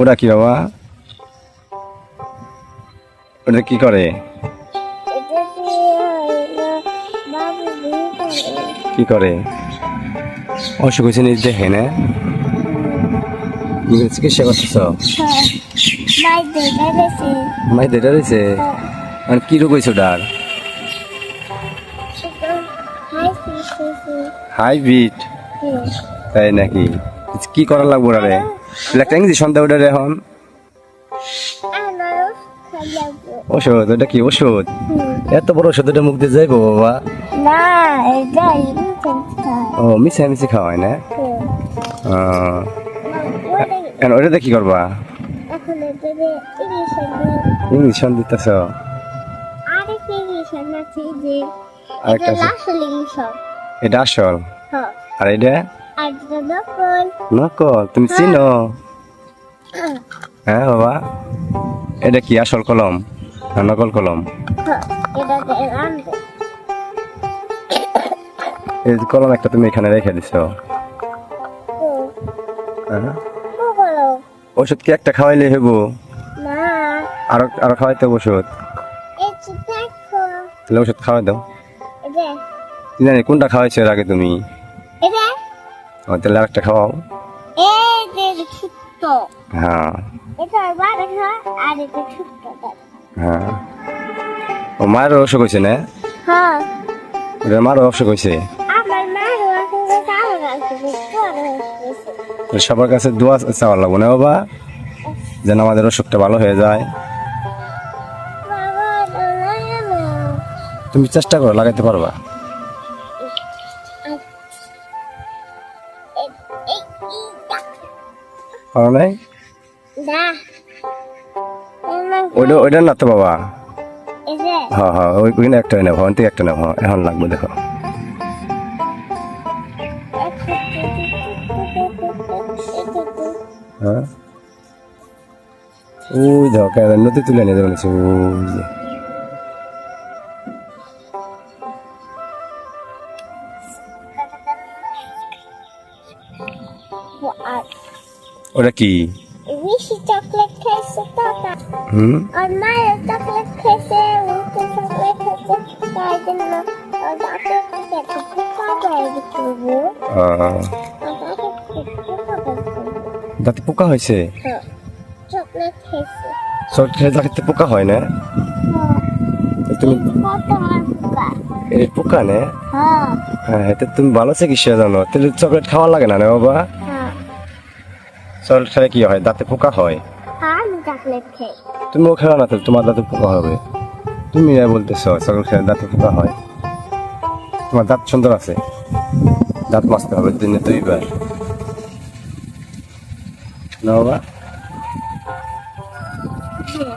ওরা কি বাবা? ওটা কি করে? কি করে? অসুখ হয়েছে নিজ দেখে না? চিকিৎসা করতেছ? মাই দেটা রয়েছে? আর কি রোগ হয়েছে ওটার? হাই বিট তাই নাকি? কি করা লাগবো ওটারে? একটা ইঞ্জেকশন দেয় ওটারে এখন ওষুধ ওটা কি? ওষুধ এত বড় ওষুধ ওটা মুখ দিয়ে যাইবো বাবা। ও মিশে মিশে খাওয়ায় না? ওটাতে কি করবা? এখন এটাকে দিতেছ? এটা আসল? হ্যাঁ। আর এটা? নকল তুমি চিনো? হ্যাঁ বাবা। এটা কি আসল কলম নকল কলম? হ্যাঁ এই কলম একটা তুমি এখানে রেখে দিছ। হ্যাঁ। ওষুধ কি একটা খাওয়াইলে হইব? না। আরও আরও খাওয়াইতে হবে ওষুধ? তাহলে ওষুধ খাওয়াই দাও। জানি কোনটা খাওয়াইছো এর আগে তুমি? ও, তাহলে আরেকটা খাওয়াও। হ্যাঁ। হয়। ও মায়ের অসুখ হয়েছে না? হ্যাঁ। ওটা মারও অসুখ হয়েছে সবার কাছে দোয়া চাওয়া লাগবো না বাবা? যেন আমাদের অসুখটা ভালো হয়ে যায়। তুমি চেষ্টা করো লাগাইতে পারবা। পারো নাই? ওইটা ওইটা না তো বাবা। হ্যাঁ হ্যাঁ ওই ওইখানে একটা নেব ওখান থেকে একটা নেব এখন লাগবে দেখো। হ্যাঁ? ওই দেখো কেন নদী তুলে নিয়ে যাবে ওই যে। আর ওটা কি? বেশি চকলেট খাইছে টাকা হুম? আর মায়ের চকলেট খাইছে উল্টে চকলেট খাইছে তাই জন্য ওর কাছে পোকা দাঁতে পোকা হয়েছে? হ্যাঁ চকলেট খাইছে চট দাঁতে পোকা হয় না? হ্যাঁ। তুমি পোকা নে? হ্যাঁ। হ্যাঁ তুমি ভালো চিকিৎসা জানো। তাহলে চকলেট খাওয়া লাগে না না বাবা? হ্যাঁ চকলেট খেলে কি হয়? দাঁতে পোকা হয়? আর আমি চকলেট খাই। তুমিও খেলো না তাহলে তোমার দাঁতে পোকা হবে। তুমি বলতেছ চকলেট খেলে দাঁতে পোকা হয়। তোমার দাঁত সুন্দর আছে। দাঁত মাজতে হবে দিনে দুইবার। না বাবা। হ্যাঁ